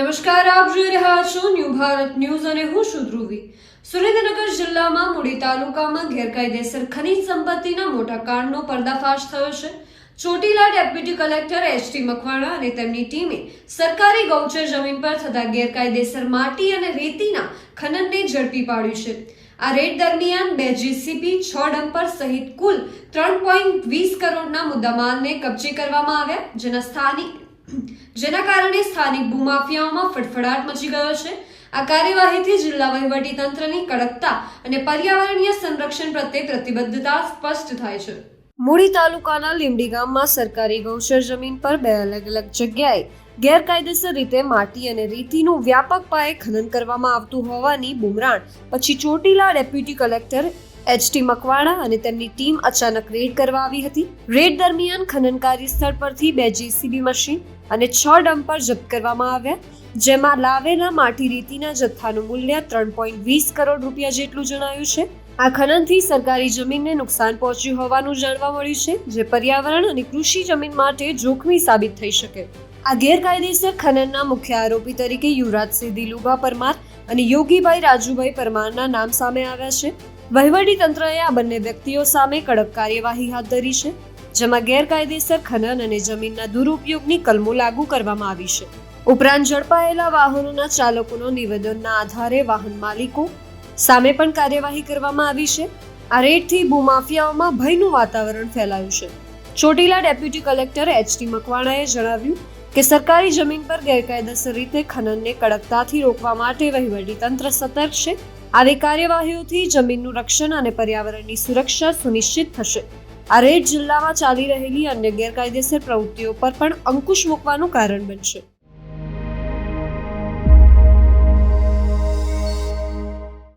નમસ્કાર, આપ જોઈ રહ્યા છો ન્યૂ ભારત ન્યૂઝ અને હું છું ધ્રુવી. સુરેન્દ્રનગર જિલ્લામાં મૂડી તાલુકામાં ગેરકાયદેસર ખનીજ સંપત્તિના મોટા કાંડનો પર્દાફાશ થયો છે. Chotila deputy collector H T Makwana અને તેમની ટીમે સરકારી ગૌચર જમીન પર થતા ગેરકાયદેસર માટી અને રેતીના ખનનને ઝડપી પાડ્યું છે. આ રેડ દરમિયાન બે જીસીબી છ ડમ્પર સહિત કુલ ત્રણ પોઈન્ટ વીસ કરોડના મુદ્દામાલને કબજે કરવામાં આવ્યા, જેના સ્થાનિક જેના કારણે સ્થાનિક ભૂમાફિયાઓમાં ફડફડાટ મચી ગયો છે. આ કાર્યવાહીથી જિલ્લા તંત્રની કડકતા અને પર્યાવરણીય સંરક્ષણ પ્રત્યે પ્રતિબદ્ધતા સ્પષ્ટ થાય છે. મૂળી તાલુકાના લીંબડી ગામમાં સરકારી ગૌચર જમીન પર બે અલગ અલગ જગ્યાએ ગેરકાયદેસર રીતે માટી અને રેતીનું વ્યાપક પાયે ખનન કરવામાં આવતું હોવાની બુમરાણ. પછી Chotila deputy collector H T Makwana અને તેમની ટીમ અચાનક રેડ કરવા આવી હતી. રેડ દરમિયાન ખનનકારી સ્થળ પરથી બે જેસીબી મશીન અને છ ડમ્પર જપ્ત કરવામાં આવ્યા, જેમાં લાવેલા માટી રેતીના જથ્થાનું મૂલ્ય ત્રણ પોઈન્ટ વીસ કરોડ રૂપિયા જેટલું જણાયું છે. આ ખનનથી સરકારી જમીનને નુકસાન પહોંચ્યું હોવાનું જાણવા મળ્યું છે, જે પર્યાવરણ અને કૃષિ જમીન માટે જોખમી સાબિત થઈ શકે. આ ગેરકાયદેસર ખનનના મુખ્ય આરોપી તરીકે યુવરાજસિંહ દિલુભા પરમાર અને યોગીભાઈ રાજુભાઈ પરમારના નામ સામે આવ્યા છે. તંત્રએ આ બંને વ્યક્તિઓ સામે કડક કાર્યવાહી હાથ ધરી છે, જેમાં ગેરકાયદેસર ખનન અને જમીનના દુરુપયોગની કલમો લાગુ કરવામાં આવી છે. ઉપરાંત ઝડપાયેલા વાહનોના ચાલકોનો નિવેદનના આધારે વાહન માલિકો સામે પણ કાર્યવાહી કરવામાં આવી છે. આ રેડથી ભૂમાફિયાઓમાં ભયનું વાતાવરણ ફેલાયું છે. Chotila deputy collector H T મકવાણાએ જણાવ્યું કે સરકારી જમીન પર ગેરકાયદેસર રીતે ખનનને કડકતાથી રોકવા માટે વહીવટી તંત્ર સતર્ક છે. આવી કાર્યવાહીઓથી જમીનનું રક્ષણ અને પર્યાવરણની સુરક્ષા સુનિશ્ચિત થશે. આ રેડ જિલ્લામાં ચાલી રહેલી અન્ય ગેરકાયદેસર પ્રવૃત્તિઓ પર પણ અંકુશ મૂકવાનું કારણ બનશે.